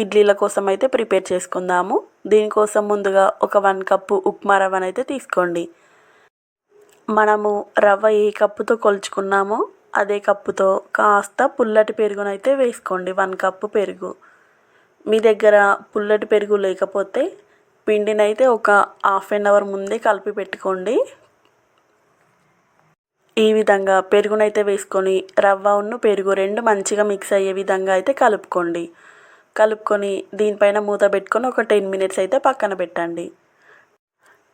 ఇడ్లీల కోసం అయితే ప్రిపేర్ చేసుకుందాము. దీనికోసం ముందుగా ఒక వన్ కప్పు ఉప్మా రవ్వనైతే తీసుకోండి. మనము రవ్వ ఏ కప్పుతో కొలుచుకున్నామో అదే కప్పుతో కాస్త పుల్లటి పెరుగునైతే వేసుకోండి. వన్ కప్పు పెరుగు. మీ దగ్గర పుల్లటి పెరుగు లేకపోతే పిండినైతే ఒక హాఫ్ అన్ అవర్ ముందే కలిపి పెట్టుకోండి. ఈ విధంగా పెరుగునైతే వేసుకొని రవ్వ ఉన్ను పెరుగు రెండు మంచిగా మిక్స్ అయ్యే విధంగా అయితే కలుపుకోండి. కలుపుకొని దీనిపైన మూత పెట్టుకొని ఒక టెన్ మినిట్స్ అయితే పక్కన పెట్టండి.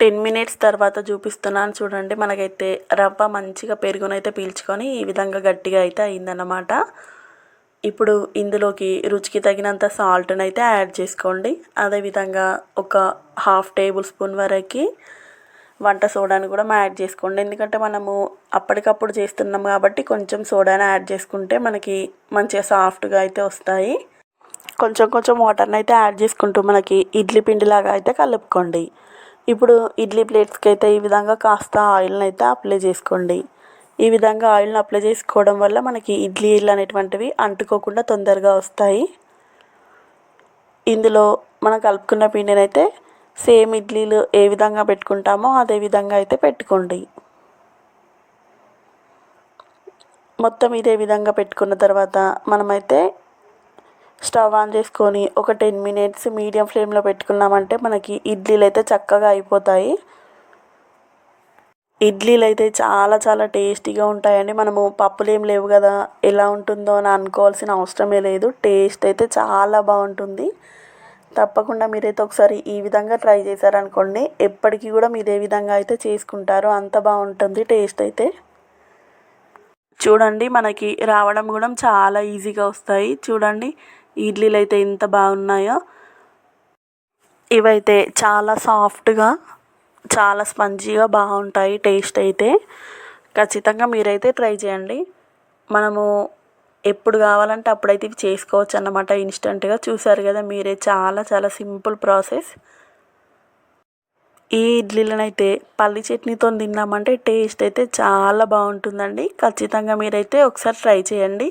టెన్ మినిట్స్ తర్వాత చూపిస్తున్నాను చూడండి మనకైతే రవ్వ మంచిగా పెరుగునైతే పీల్చుకొని ఈ విధంగా గట్టిగా అయితే అయిందన్నమాట. ఇప్పుడు ఇందులోకి రుచికి తగినంత సాల్ట్ని అయితే యాడ్ చేసుకోండి. అదేవిధంగా ఒక హాఫ్ టేబుల్ స్పూన్ వరకు వంట సోడాని కూడా యాడ్ చేసుకోండి. ఎందుకంటే మనము అప్పటికప్పుడు చేస్తున్నాం కాబట్టి కొంచెం సోడాని యాడ్ చేసుకుంటే మనకి మంచిగా సాఫ్ట్గా అయితే వస్తాయి. కొంచెం కొంచెం వాటర్ని అయితే యాడ్ చేసుకుంటూ మనకి ఇడ్లీ పిండిలాగా అయితే కలుపుకోండి. ఇప్పుడు ఇడ్లీ ప్లేట్స్కి అయితే ఈ విధంగా కాస్త ఆయిల్ని అయితే అప్లై చేసుకోండి. ఈ విధంగా ఆయిల్ని అప్లై చేసుకోవడం వల్ల మనకి ఇడ్లీలు అనేటువంటివి అంటుకోకుండా తొందరగా వస్తాయి. ఇందులో మనం కలుపుకున్న పిండిని అయితే సేమ్ ఇడ్లీలు ఏ విధంగా పెట్టుకుంటామో అదే విధంగా అయితే పెట్టుకోండి. మొత్తం ఇదే విధంగా పెట్టుకున్న తర్వాత మనమైతే స్టవ్ ఆన్ చేసుకొని ఒక టెన్ మినిట్స్ మీడియం ఫ్లేమ్లో పెట్టుకున్నామంటే మనకి ఇడ్లీలు అయితే చక్కగా అయిపోతాయి. ఇడ్లీలు అయితే చాలా చాలా టేస్టీగా ఉంటాయండి. మనము పప్పులు ఏం లేవు కదా ఎలా ఉంటుందో అని అనుకోవాల్సిన అవసరమే లేదు. టేస్ట్ అయితే చాలా బాగుంటుంది. తప్పకుండా మీరైతే ఒకసారి ఈ విధంగా ట్రై చేశారనుకోండి ఎప్పటికీ కూడా మీరు ఏ విధంగా అయితే చేసుకుంటారో అంత బాగుంటుంది టేస్ట్ అయితే. చూడండి మనకి రావడం కూడా చాలా ఈజీగా వస్తాయి. చూడండి ఇడ్లీలు అయితే ఎంత బాగున్నాయో. ఇవైతే చాలా సాఫ్ట్గా చాలా స్పంజీగా బాగుంటాయి టేస్ట్ అయితే. ఖచ్చితంగా మీరైతే ట్రై చేయండి. మనము ఎప్పుడు కావాలంటే అప్పుడైతే ఇవి చేసుకోవచ్చు అన్నమాట. ఇన్స్టెంట్గా చూసారు కదా మీరే చాలా చాలా సింపుల్ ప్రాసెస్. ఈ ఇడ్లీలనైతే పల్లి చట్నీతో తిన్నామంటే టేస్ట్ అయితే చాలా బాగుంటుందండి. ఖచ్చితంగా మీరైతే ఒకసారి ట్రై చేయండి.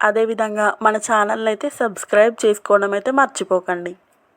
అదేవిధంగా మన ఛానల్ని అయితే సబ్స్క్రైబ్ చేసుకోవడం అయితే మర్చిపోకండి.